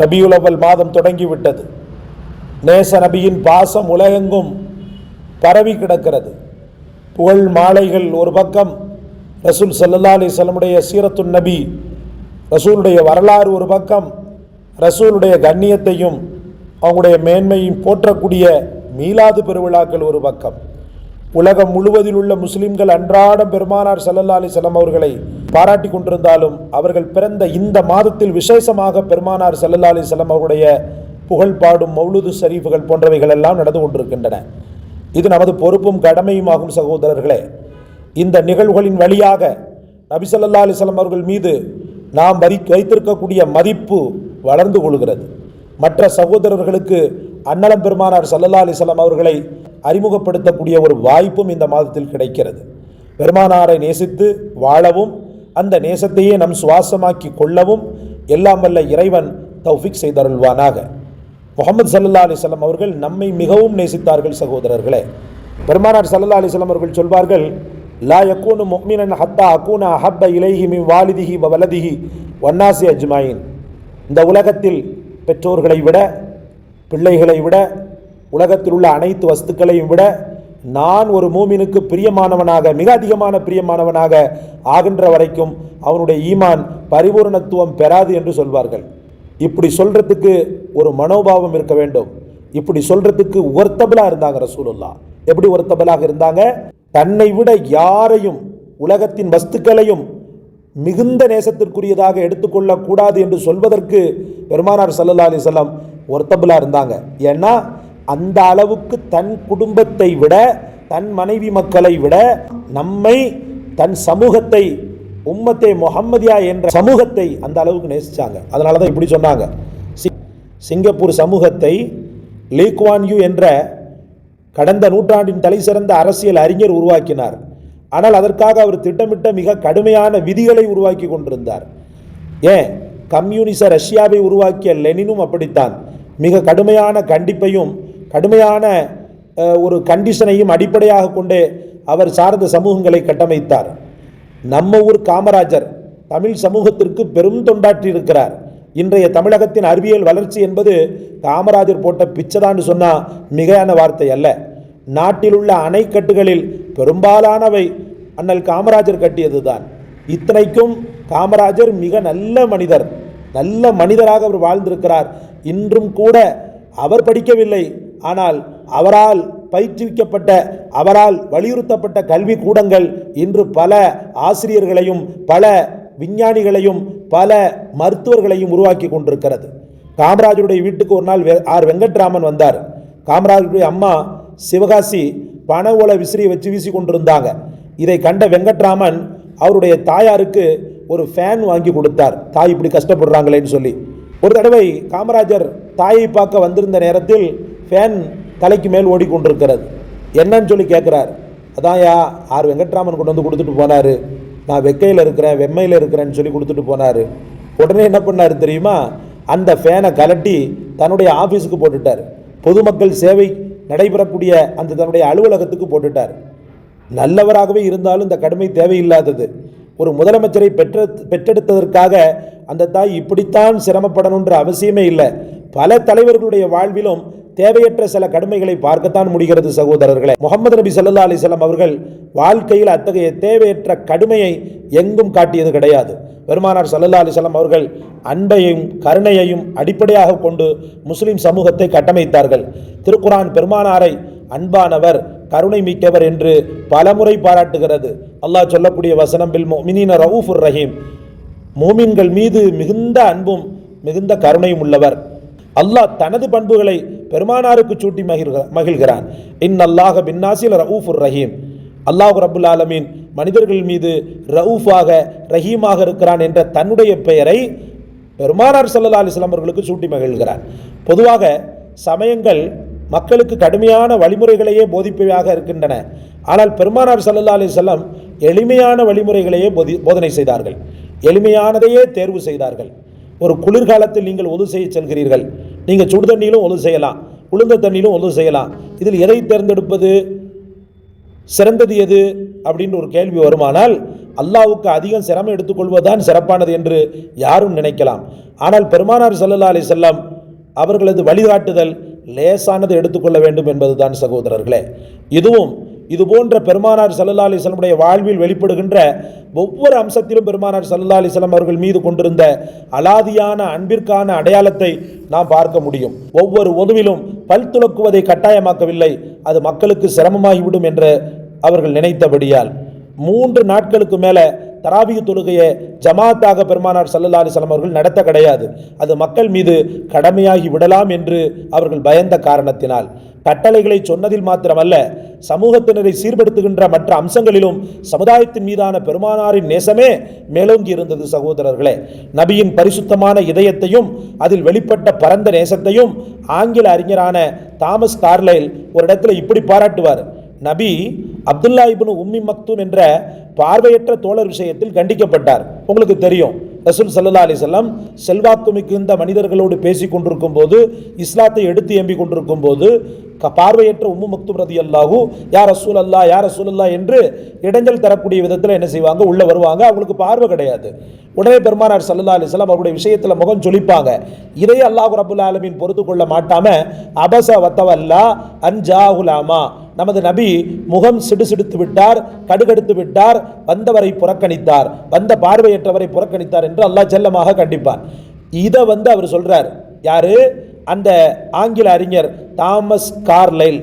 ரபியுலவல் மாதம் தொடங்கிவிட்டது. நேச நபியின் பாசம் உலகெங்கும் பரவி கிடக்கிறது. புகழ் மாலைகள் ஒரு பக்கம் ரசூல் சல்லல்லா அலிஸ்லமுடைய சீரத்துன் நபி ரசூலுடைய வரலாறு ஒரு பக்கம் ரசூலுடைய கண்ணியத்தையும் அவங்களுடைய மேன்மையும் போற்றக்கூடிய மீலாது பெருவிழாக்கள் ஒரு பக்கம். உலகம் முழுவதில் உள்ள முஸ்லிம்கள் அன்றாடம் பெருமானார் சல்லல்லா அலிசல்லாம் அவர்களை பாராட்டி கொண்டிருந்தாலும் அவர்கள் பிறந்த இந்த மாதத்தில் விசேஷமாக பெருமானார் செல்லல்லா அலி செல்லம் அவருடைய புகழ் பாடும் மௌலுது ஷரீஃபுகள் போன்றவைகள் எல்லாம் நடந்து கொண்டிருக்கின்றன. இது நமது பொறுப்பும் கடமையுமாகும் சகோதரர்களே. இந்த நிகழ்வுகளின் வழியாக நபிசல்லா ஸல்லல்லாஹு அவர்கள் மீது நாம் வரி வைத்திருக்கக்கூடிய மதிப்பு வளர்ந்து கொள்கிறது. மற்ற சகோதரர்களுக்கு அன்னலம் பெருமானார் சல்லல்லா அலைஹி அவர்களை அறிமுகப்படுத்தக்கூடிய ஒரு வாய்ப்பும் இந்த மாதத்தில் கிடைக்கிறது. பெருமானாரை நேசித்து வாழவும் அந்த நேசத்தையே நம் சுவாசமாக்கி கொள்ளவும் எல்லாம் வல்ல இறைவன் தௌஃபிக் செய்தருள்வானாக. முகமது சல்லா அலிஸ்லாம் அவர்கள் நம்மை மிகவும் நேசித்தார்கள் சகோதரர்களே. பெருமானார் சல்லா அலிஸ்லாம் அவர்கள் சொல்வார்கள் லா யக்கூனு முக்மினன் ஹத்தா அக்கூன அஹப்ப இலைஹி மி வாலிதிஹி வ வலதிஹி வன்னாசி அஜ்மாயின். இந்த உலகத்தில் பெற்றோர்களை விட பிள்ளைகளை விட உலகத்தில் உள்ள அனைத்து வஸ்துக்களையும் விட நான் ஒரு மூமினுக்கு பிரியமானவனாக மிக அதிகமான பிரியமானவனாக ஆகின்ற வரைக்கும் அவனுடைய ஈமான் பரிபூரணத்துவம் பெறாது என்று சொல்வார்கள். இப்படி சொல்றதுக்கு ஒரு மனோபாவம் இருக்க வேண்டும். இப்படி சொல்றதுக்கு ஒர்த்தபிளாக இருந்தாங்க ரசூலுல்லா. எப்படி ஒர்த்தபிளாக இருந்தாங்க? தன்னை விட யாரையும் உலகத்தின் வஸ்துக்களையும் மிகுந்த நேசத்திற்குரியதாக எடுத்துக்கொள்ளக்கூடாது என்று சொல்வதற்கு பெருமானார் சல்லல்லா அலிசல்லாம் ஒர்த்தபிளாக இருந்தாங்க. ஏன்னா அந்த அளவுக்கு தன் குடும்பத்தை விட தன் மனைவி மக்களை விட நம்மை தன் சமூகத்தை உம்மத்தே முகம்மதியா என்ற சமூகத்தை அந்த அளவுக்கு நேசித்தாங்க அதனால தான் இப்படி சொன்னாங்க. சி- சிங்கப்பூர் சமூகத்தை லீக்வான் யூ என்ற கடந்த நூற்றாண்டின் தலை சிறந்த அரசியல் அறிஞர் உருவாக்கினார். ஆனால் அதற்காக அவர் திட்டமிட்ட மிக கடுமையான விதிகளை உருவாக்கி கொண்டிருந்தார். ஏன்? கம்யூனிச ரஷ்யாவை உருவாக்கிய லெனினும் அப்படித்தான். மிக கடுமையான கண்டிப்பையும் கடுமையான ஒரு கண்டிஷனையும் அடிப்படையாக கொண்டு அவர் சார்ந்த சமூகங்களை கட்டமைத்தார். நம்ம ஊர் காமராஜர் தமிழ் சமூகத்திற்கு பெரும் தொண்டாற்றி இருக்கிறார். இன்றைய தமிழகத்தின் அறிவியல் வளர்ச்சி என்பது காமராஜர் போட்ட பிச்சைதான்னு சொன்னால் மிகையான வார்த்தை அல்ல. நாட்டில் உள்ள அணைக்கட்டுகளில் பெரும்பாலானவை அண்ணல் காமராஜர் கட்டியதுதான். இத்தனைக்கும் காமராஜர் மிக நல்ல மனிதர் நல்ல மனிதராக அவர் வாழ்ந்திருக்கிறார். இன்றும் கூட அவர் படிக்கவில்லை. ஆனால் அவரால் பயிற்றுவிக்கப்பட்ட அவரால் வலியுறுத்தப்பட்ட கல்வி கூடங்கள் இன்று பல ஆசிரியர்களையும் பல விஞ்ஞானிகளையும் பல மருத்துவர்களையும் உருவாக்கி கொண்டிருக்கிறது. காமராஜருடைய வீட்டுக்கு ஒரு நாள் வெ- ஆர். வெங்கட்ராமன் வந்தார். காமராஜருடைய அம்மா சிவகாசி பண ஓல விசிறியை வச்சு வீசி கொண்டிருந்தாங்க. இதை கண்ட வெங்கட்ராமன் அவருடைய தாயாருக்கு ஒரு ஃபேன் வாங்கி கொடுத்தார். தாய் இப்படி கஷ்டப்படுறாங்களேன்னு சொல்லி. ஒரு தடவை காமராஜர் தாயை பார்க்க வந்திருந்த நேரத்தில் ஃபேன் தலைக்கு மேல் ஓடிக்கொண்டிருக்கிறது. என்னன்னு சொல்லி கேட்குறாரு அதான்யா ஆர் வெங்கட்ராமன் கொண்டு வந்து கொடுத்துட்டு போனார். நான் வெக்கையில் இருக்கிறேன் வெம்மையில் இருக்கிறேன்னு சொல்லி கொடுத்துட்டு போனார். உடனே என்ன பண்ணார் தெரியுமா? அந்த ஃபேனை கலட்டி தன்னுடைய ஆஃபீஸுக்கு போட்டுட்டார். பொதுமக்கள் சேவை நடைபெறக்கூடிய அந்த தன்னுடைய அலுவலகத்துக்கு போட்டுட்டார். நல்லவராகவே இருந்தாலும் இந்த கடுமை தேவையில்லாதது. ஒரு முதலமைச்சரை பெற்ற பெற்றெடுத்ததற்காக அந்த தாய் இப்படித்தான் சிரமப்படணுன்ற அவசியமே இல்லை. பல தலைவர்களுடைய வாழ்விலும் தேவையற்ற சில கடுமைகளை பார்க்கத்தான் முடிகிறது சகோதரர்களே. முகமது நபி சல்லா அலிசல்லாம் அவர்கள் வாழ்க்கையில் அத்தகைய தேவையற்ற கடுமையை எங்கும் காட்டியது கிடையாது. பெருமானார் சல்லல்லா அலிசல்லாம் அவர்கள் அன்பையும் கருணையையும் அடிப்படையாக கொண்டு முஸ்லிம் சமூகத்தை கட்டமைத்தார்கள். திருக்குரான் பெருமானாரை அன்பானவர் கருணை மிக்கவர் என்று பலமுறை பாராட்டுகிறது. அல்லாஹ் சொல்லக்கூடிய வசனம் பில் மினின ரவுஃபுர் ரஹீம். மூமின்கள் மீது மிகுந்த அன்பும் மிகுந்த கருணையும் உள்ளவர். அல்லாஹ் தனது பண்புகளை பெருமானாருக்கு சூட்டி மகிழ்க- மகிழ்கிறான். இன் அல்லாஹ பின்னாசில் ரவுஃபுர் ரஹீம். அல்லாஹ் ரபுல் ஆலமீன். மனிதர்கள் மீது ரவுஃபாக ரஹீமாக இருக்கிறான் என்ற தன்னுடைய பெயரை பெருமானார் சல்லா அலைஹி அவர்களுக்கு சூட்டி மகிழ்கிறான் பொதுவாக சமயங்கள் மக்களுக்கு கடுமையான வழிமுறைகளையே போதிப்பவையாக இருக்கின்றன. ஆனால் பெருமானார் சல்லா அலைஹி எளிமையான வழிமுறைகளையே போதி போதனை செய்தார்கள். எளிமையானதையே தேர்வு செய்தார்கள். ஒரு குளிர்காலத்தில் நீங்கள் ஒது செய்ய செல்கிறீர்கள். நீங்கள் சுடு தண்ணியிலும் ஒழுங்கு செய்யலாம் உளுந்த தண்ணியிலும் ஒழுங்கு செய்யலாம். இதில் எதை தேர்ந்தெடுப்பது? சிறந்தது எது? அப்படின்னு ஒரு கேள்வி வருமானால் அல்லாவுக்கு அதிகம் சிரமம் எடுத்துக்கொள்வதுதான் சிறப்பானது என்று யாரும் நினைக்கலாம். ஆனால் பெருமானார் சல்லல்லா அலி செல்லம் அவர்களது வழிகாட்டுதல் லேசானது எடுத்துக்கொள்ள வேண்டும் என்பதுதான் சகோதரர்களே. இதுவும் இது போன்ற பெருமானார் சல்லல்லா அலிஸ்லமுடைய வாழ்வில் வெளிப்படுகின்ற ஒவ்வொரு அம்சத்திலும் பெருமானார் சல்லல்லா அலிஸ்லாம் அவர்கள் மீது கொண்டிருந்த அலாதியான அன்பிற்கான அடையாளத்தை நாம் பார்க்க முடியும். ஒவ்வொரு உதவிலும் பல் துலக்குவதை கட்டாயமாக்கவில்லை. அது மக்களுக்கு சிரமமாகிவிடும் என்று அவர்கள் நினைத்தபடியால். மூன்று நாட்களுக்கு மேலே தராபிய தொழுகையை ஜமாத்தாக பெருமானார் சல்லல்லா அலிஸ்லாம் அவர்கள் நடத்த கிடையாது. அது மக்கள் மீது கடமையாகி விடலாம் என்று அவர்கள் பயந்த காரணத்தினால். கட்டளைகளை சொன்னதில் மாத்திரமல்ல சமூகத்தினரை சீர்படுத்துகின்ற மற்ற அம்சங்களிலும் சமுதாயத்தின் மீதான பெருமானாரின் நேசமே மேலோங்கி இருந்தது சகோதரர்களே. நபியின் பரிசுத்தமான இதயத்தையும் அதில் வெளிப்பட்ட பரந்த நேசத்தையும் ஆங்கில அறிஞரான தாமஸ் கார்லைல் ஒரு இடத்துல இப்படி பாராட்டுவார். நபி அப்துல்லா இப்னு உம்மி மக்தூம் என்ற பார்வையற்ற தோழர் விஷயத்தில் கண்டிக்கப்பட்டார். உங்களுக்கு தெரியும் ரசூல் சல்லா அலிசல்லாம் செல்வாக்கு மிகுந்த மனிதர்களோடு பேசி கொண்டிருக்கும் போது இஸ்லாத்தை எடுத்து எம்பி கொண்டிருக்கும் போது பார்வையற்ற உம்மு மக்தும் ரதி அல்லாஹூ யார் அசூல் அல்லா யார் அசூல் அல்லா என்று இடைஞ்சல் தரக்கூடிய விதத்தில் என்ன செய்வாங்க? உள்ளே வருவாங்க. அவங்களுக்கு பார்வை கிடையாது. உடனே பெருமானார் சல்லா அலிஸ்லாம் அவருடைய விஷயத்தில் முகம் சொலிப்பாங்க இதை அல்லாஹ் ரபுல் ஆலமின் பொறுத்து கொள்ள மாட்டாம அபச வத்தவல்லா அன்ஜாஹுலாமா நமது நபி முகம் சிடுசிடுத்து விட்டார் கடுகடுத்து விட்டார் வந்தவரை புறக்கணித்தார் வந்த பார்வையற்றவரை புறக்கணித்தார் என்று அல்லாஹ் செல்லமாக கண்டிப்பார் இதை வந்து அவர் சொல்றார். யாரு? அந்த ஆங்கில அறிஞர் தாமஸ் கார்லைல்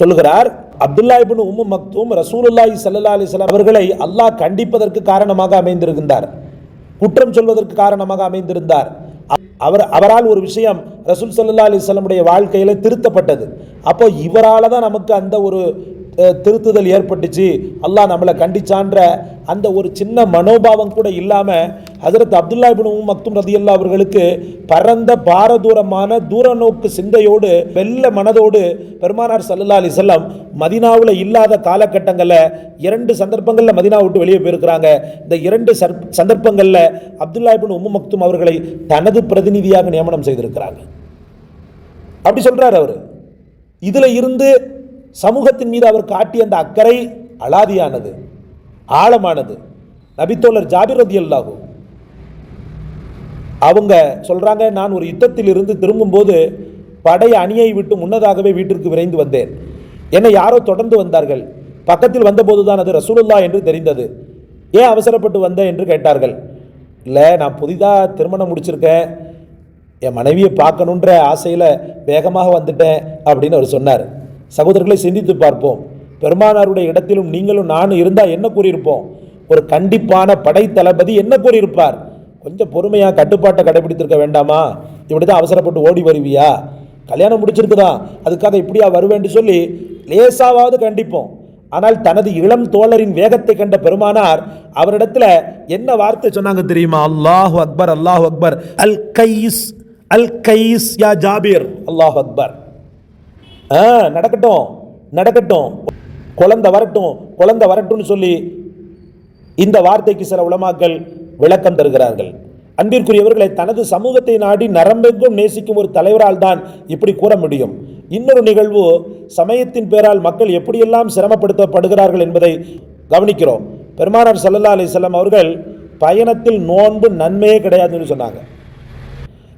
சொல்லுகிறார் அப்துல்லா இபின் உம்மு மக்தூம் ரசூலுல்லாஹி சல்லா அலிஸ்லாம் அவர்களை அல்லாஹ் கண்டிப்பதற்கு காரணமாக அமைந்திருந்தார் குற்றம் சொல்வதற்கு காரணமாக அமைந்திருந்தார். அவர் அவரால் ஒரு விஷயம் ரசூல் சல்லா அலிஸ்லமுடைய வாழ்க்கையில் வாழ்க்கையில திருத்தப்பட்டது. அப்போ இவரால தான் நமக்கு அந்த ஒரு திருத்துதல் ஏற்பட்டுச்சு. அல்லாஹ் நம்மளை கண்டிச்சான்ற அந்த ஒரு சின்ன மனோபாவம் கூட இல்லாமல் ஹசரத் அப்துல்லா இபின் மக்தும் ரதியல்லா அவர்களுக்கு பரந்த பாரதூரமான தூர நோக்கு சிந்தையோடு வெள்ள மனதோடு பெருமானார் சல்லுலாலி செல்லம் மதினாவில் இல்லாத காலகட்டங்களில் இரண்டு சந்தர்ப்பங்களில் மதினா விட்டு வெளியே போயிருக்கிறாங்க. இந்த இரண்டு சர்ப்- சந்தர்ப்பங்களில் அப்துல்லா இபின் உம்மு மக்தும் அவர்களை தனது பிரதிநிதியாக நியமனம் செய்திருக்கிறாங்க. அப்படி சொல்கிறார் அவர். இதில் இருந்து சமூகத்தின் மீது அவர் காட்டிய அந்த அக்கறை அலாதியானது ஆழமானது. நபித்தோழர் ஜாபிர் ரதி அல்லாஹூ அவங்க சொல்கிறாங்க நான் ஒரு யுத்தத்தில் இருந்து திரும்பும்போது படை அணியை விட்டு முன்னதாகவே வீட்டிற்கு விரைந்து வந்தேன். என்னை யாரோ தொடர்ந்து வந்தார்கள். பக்கத்தில் வந்தபோது தான் அது ரசூலுல்லா என்று தெரிந்தது. ஏன் அவசரப்பட்டு வந்த? என்று கேட்டார்கள். இல்லை நான் புதிதாக திருமணம் முடிச்சிருக்கேன். என் மனைவியை பார்க்கணுன்ற ஆசையில் வேகமாக வந்துட்டேன் அப்படின்னு அவர் சொன்னார். சகோதரர்களை சிந்தித்து பார்ப்போம். பெருமானாருடைய இடத்திலும் நீங்களும் நானும் இருந்தால் என்ன கூறியிருப்போம்? ஒரு கண்டிப்பான படை தளபதி என்ன கூறியிருப்பார்? கொஞ்சம் பொறுமையாக கட்டுப்பாட்டை கடைபிடித்திருக்க வேண்டாமா? இப்படி தான் அவசரப்பட்டு ஓடி வருவியா? கல்யாணம் முடிச்சிருக்குதா? அதுக்காக இப்படியா வருவேன்னு சொல்லி லேசாவது கண்டிப்போம். ஆனால் தனது இளம் தோழரின் வேகத்தை கண்ட பெருமானார் அவரிடத்துல என்ன வார்த்தை சொன்னாங்க தெரியுமா? அல்லாஹ் அக்பர் அல்லாஹ் அக்பர். அல் கைஸ் அல் கைஸ் யா ஜாபீர். அல்லாஹ் அக்பர். ஆ நடக்கட்டும் நடக்கட்டும். குழந்தை வரட்டும் குழந்தை வரட்டும்னு சொல்லி இந்த வார்த்தைக்கு சில உலமாக்கள் விளக்கம் தருகிறார்கள். அன்பிற்குரியவர்களை தனது சமூகத்தை நாடி நரம்பெங்கும் நேசிக்கும் ஒரு தலைவரால் தான் இப்படி கூற முடியும். இன்னொரு நிகழ்வு சமயத்தின் பேரால் மக்கள் எப்படியெல்லாம் சிரமப்படுத்தப்படுகிறார்கள் என்பதை கவனிக்கிறோம். பெருமானார் ஸல்லல்லாஹு அலைஹி அவர்கள் பயணத்தில் நோன்பு நன்மையே கிடையாதுன்னு சொன்னாங்க.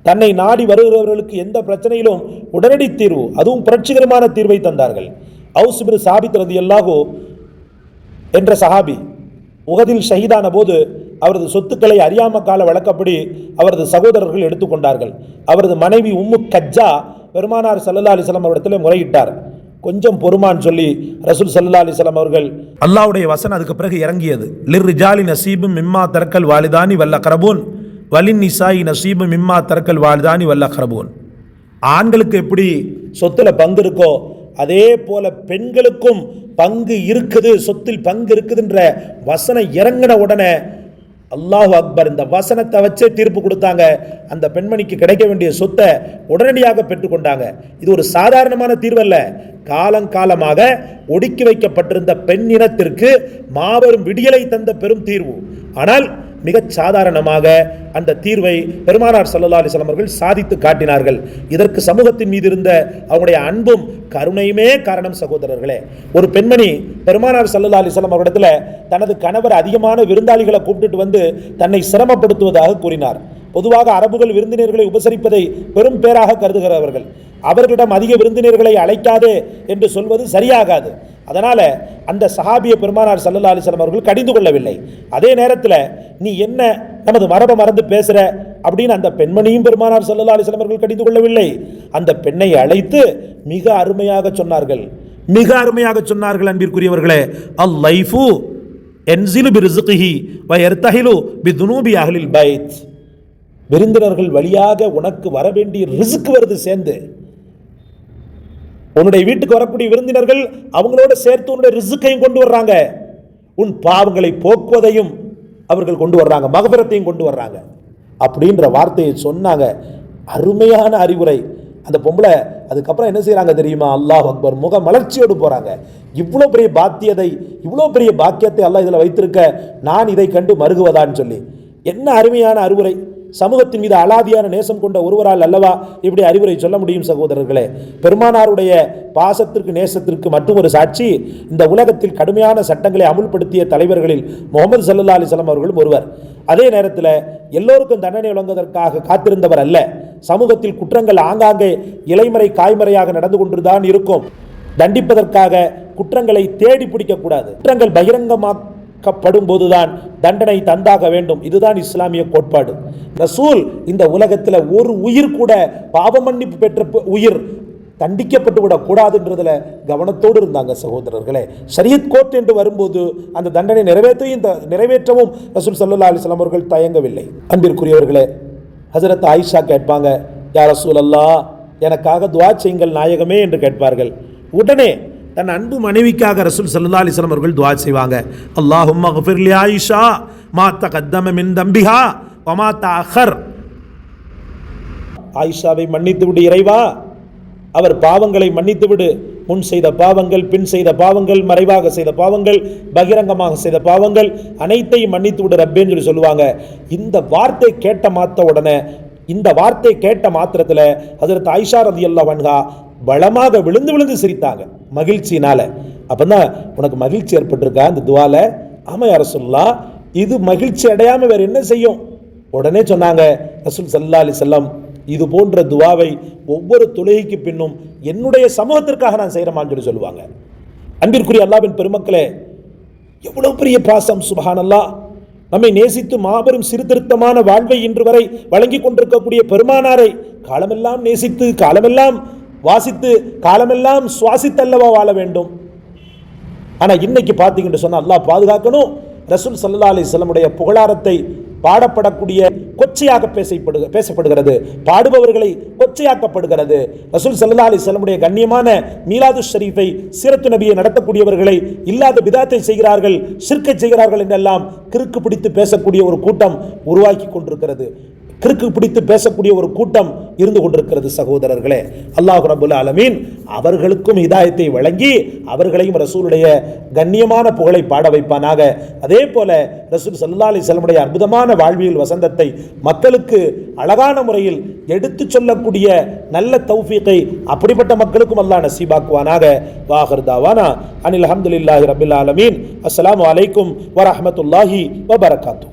தன்னை நாடி வருகிறவர்களுக்கு எந்த பிரச்சனையிலும் உடனடி தீர்வு அதுவும் புரட்சிகரமான தீர்வை தந்தார்கள். ஹவுஸ்பிரு சாபித் ரதியல்லாஹு என்ற சஹாபி உகதில் ஷஹீதான போது அவரது சொத்துக்களை அறியாம கால வழக்கப்படி அவரது சகோதரர்கள் எடுத்துக்கொண்டார்கள். அவரது மனைவி உம்மு கஜ்ஜா பெருமானார் சல்லா அலிஸ்லாம் அவரிடத்தில் முறையிட்டார். கொஞ்சம் பொறுமான்னு சொல்லி ரசூல் சல்லா அலிஸ்லாம் அவர்கள் அல்லாவுடைய வசனம் அதுக்கு பிறகு இறங்கியது. லிர் ரிஜாலி நசீபும் மிம்மா தரக்கல் வாலிதானி வல்ல கரபூன். வலின் நிசாயி நசீபும் மிம்மா தரக்கல் வாலிதானி வல்ல கரபூன். ஆண்களுக்கு எப்படி சொத்துல பங்கு இருக்கோ அதே போல பெண்களுக்கும் பங்கு இருக்குது சொத்தில் பங்கு இருக்குதுன்ற வசனம் இறங்கின உடனே அல்லாஹ் அக்பர் இந்த வசனத்தை வச்சே தீர்ப்பு கொடுத்தாங்க. அந்த பெண்மணிக்கு கிடைக்க வேண்டிய சொத்தை உடனடியாக பெற்றுக்கொண்டாங்க. இது ஒரு சாதாரணமான தீர்வல்ல. காலங்காலமாக ஒடுக்கி வைக்கப்பட்டிருந்த பெண் இனத்திற்கு மாபெரும் விடியலை தந்த பெரும் தீர்வு. ஆனால் மிகச் சாதாரணமாக அந்த தீர்வை பெருமானார் சல்லா அலிஸ்லாம் அவர்கள் சாதித்து காட்டினார்கள். இதற்கு சமூகத்தின் மீது இருந்த அவங்களுடைய அன்பும் கருணையுமே காரணம் சகோதரர்களே. ஒரு பெண்மணி பெருமானார் சல்லா அலிஸ்லாம் அவரிடத்தில் தனது கணவர் அதிகமான விருந்தாளிகளை கூப்பிட்டுட்டு வந்து தன்னை சிரமப்படுத்துவதாக கூறினார். பொதுவாக அரபுகள் விருந்தினர்களை உபசரிப்பதை பெரும் பேராக கருதுகிறவர்கள். அவர்களிடம் அதிக விருந்தினர்களை அழைக்காதே என்று சொல்வது சரியாகாது. அதனால் அந்த சஹாபிய பெருமானார் சல்லா அலிஸ்லாம் அவர்கள் கடிந்து கொள்ளவில்லை. அதே நேரத்தில் நீ என்ன நமது மரபை மறந்து பேசுகிற அப்படின்னு அந்த பெண்மணியும் பெருமானார் சல்லா அலிஸ்லாம் அவர்கள் கடிந்து கொள்ளவில்லை. அந்த பெண்ணை அழைத்து மிக அருமையாக சொன்னார்கள். மிக அருமையாக சொன்னார்கள் அன்பிற்குரியவர்களே. அல் லைஃபு என்சிலு பி ரிசுகிஹி பிதுனூபி அகலில் பி பைத். விருந்தினர்கள் வழியாக உனக்கு வர வேண்டிய ரிசுக்கு வருது சேர்ந்து. உன்னுடைய வீட்டுக்கு வரக்கூடிய விருந்தினர்கள் அவங்களோட சேர்த்து உன்னுடைய ரிசுக்கையும் கொண்டு வர்றாங்க. உன் பாவங்களை போக்குவதையும் அவர்கள் கொண்டு வர்றாங்க. மகபரத்தையும் கொண்டு வர்றாங்க. அப்படின்ற வார்த்தையை சொன்னாங்க. அருமையான அறிவுரை. அந்த பொம்பளை அதுக்கப்புறம் என்ன செய்கிறாங்க தெரியுமா? அல்லாஹ் அக்பர் முக மலர்ச்சியோடு போகிறாங்க இவ்வளோ பெரிய பாத்தியதை இவ்வளோ பெரிய பாக்கியத்தை அல்லாஹ் இதில் வைத்திருக்க நான் இதை கண்டு மருகுவதான்னு சொல்லி. என்ன அருமையான அறிவுரை. சமூகத்தின் மீது அலாதியான நேசம் கொண்ட ஒருவரால் அல்லவா இப்படி அறிவுரை சொல்ல முடியும் சகோதரர்களே? பெருமானாருடைய பாசத்திற்கு நேசத்திற்கு மற்றும் ஒரு சாட்சி. இந்த உலகத்தில் கடுமையான சட்டங்களை அமுல்படுத்திய தலைவர்களில் முகமது சல்லா அலிஸ்லாம் அவர்களும் ஒருவர். அதே நேரத்தில் எல்லோருக்கும் தண்டனை வழங்குவதற்காக காத்திருந்தவர் அல்ல. சமூகத்தில் குற்றங்கள் ஆங்காங்கே இலைமறை காய்மறையாக நடந்து கொண்டுதான் இருக்கும். தண்டிப்பதற்காக குற்றங்களை தேடி பிடிக்கக்கூடாது குற்றங்கள் பகிரங்கமாக பகிரங்கமாக்கப்படும் போதுதான் தண்டனை தந்தாக வேண்டும். இதுதான் இஸ்லாமிய கோட்பாடு. ரசூல் இந்த உலகத்தில் ஒரு உயிர் கூட பாவ மன்னிப்பு பெற்ற உயிர் தண்டிக்கப்பட்டு விடக்கூடாதுன்றதுல கவனத்தோடு இருந்தாங்க சகோதரர்களே. ஷரியத் கோர்ட் என்று வரும்போது அந்த தண்டனை நிறைவேற்றையும் இந்த நிறைவேற்றவும் ரசூல் சல்லா அலிஸ்லாம் அவர்கள் தயங்கவில்லை. அன்பிற்குரியவர்களே ஹசரத் ஆயிஷா கேட்பாங்க யார் ரசூல் அல்லா எனக்காக துவா செய்யுங்கள் நாயகமே என்று கேட்பார்கள். உடனே தன் அன்பு மனைவிக்காக ரசூல் சல்லா அலிஸ்லாம் அவர்கள் துவா செய்வாங்க. அல்லாஹும் மகஃபிர்லி ஆயிஷா மாத்த கத்தம மின் தம்பிஹா வமா தஅஹர். ஆயிஷாவை மன்னித்து விடு இறைவா. அவர் பாவங்களை மன்னித்து விடு. முன் செய்த பாவங்கள் பின் செய்த பாவங்கள் மறைவாக செய்த பாவங்கள் பகிரங்கமாக செய்த பாவங்கள் அனைத்தையும் மன்னித்து விடு ரப்பேன்னு சொல்லி சொல்லுவாங்க. இந்த வார்த்தை கேட்ட மாத்த உடனே இந்த வார்த்தை கேட்ட மாத்திரத்தில் ஹஜரத் ஆயிஷா ரதி அல்லா வன்ஹா பலமாக விழுந்து விழுந்து சிரித்தாங்க. மகிழ்ச்சியினால. அப்பதான் உனக்கு மகிழ்ச்சி ஏற்பட்டிருக்கா? இந்த துவால ஆமாம் யார சொல்லலாம் இது மகிழ்ச்சி அடையாமல் வேறு என்ன செய்யும்? உடனே சொன்னாங்க ரசூல் சல்லா அலி செல்லம் இது போன்ற துவாவை ஒவ்வொரு தொழுகைக்கு பின்னும் என்னுடைய சமூகத்திற்காக நான் செய்கிறமான்னு சொல்லி சொல்லுவாங்க. அன்பிற்குரிய அல்லாவின் பெருமக்களே எவ்வளவு பெரிய பாசம் சுபஹானல்லா நம்மை நேசித்து மாபெரும் சீர்திருத்தமான வாழ்வை இன்று வரை வழங்கி கொண்டிருக்கக்கூடிய பெருமானாரை காலமெல்லாம் நேசித்து காலமெல்லாம் வாசித்து காலமெல்லாம் சுவாசித்தல்லவா வாழ வேண்டும். ஆனால் இன்னைக்கு பார்த்தீங்கன்னு சொன்னால் அல்லாஹ் பாதுகாக்கணும். ரசூல் சல்லா அலி சொல்லமுடைய புகழாரத்தை பாடப்படக்கூடிய கொச்சையாக பேசப்படு பேசப்படுகிறது. பாடுபவர்களை கொச்சையாக்கப்படுகிறது. ரசூல் சல்லா அலி செல்லமுடைய கண்ணியமான மீலாது ஷரீஃபை சீரத்து நபியை நடத்தக்கூடியவர்களை இல்லாத விதாத்தை செய்கிறார்கள் சிற்கை செய்கிறார்கள் என்றெல்லாம் கிறுக்கு பிடித்து பேசக்கூடிய ஒரு கூட்டம் உருவாக்கி கொண்டிருக்கிறது. கிறுக்கு பிடித்து பேசக்கூடிய ஒரு கூட்டம் இருந்து கொண்டிருக்கிறது சகோதரர்களே. அல்லாஹ் ரபுல் அலமீன் அவர்களுக்கும் இதாயத்தை வழங்கி அவர்களையும் ரசூலுடைய கண்ணியமான புகழை பாட வைப்பானாக. அதே போல ரசூல் சல்லா அலி செல்லமுடைய அற்புதமான வாழ்வியல் வசந்தத்தை மக்களுக்கு அழகான முறையில் எடுத்துச் சொல்லக்கூடிய நல்ல தௌஃபீக்கை அப்படிப்பட்ட மக்களுக்கும் அல்லாஹ் நசீபாக்குவானாக. வாஹர் தாவானா. அனில் அஹமதுல்லாஹி ரபில் ஆலமீன். அஸ்லாம் அலைக்கும் வரஹ்மத்துல்லாஹி வபரகாத்து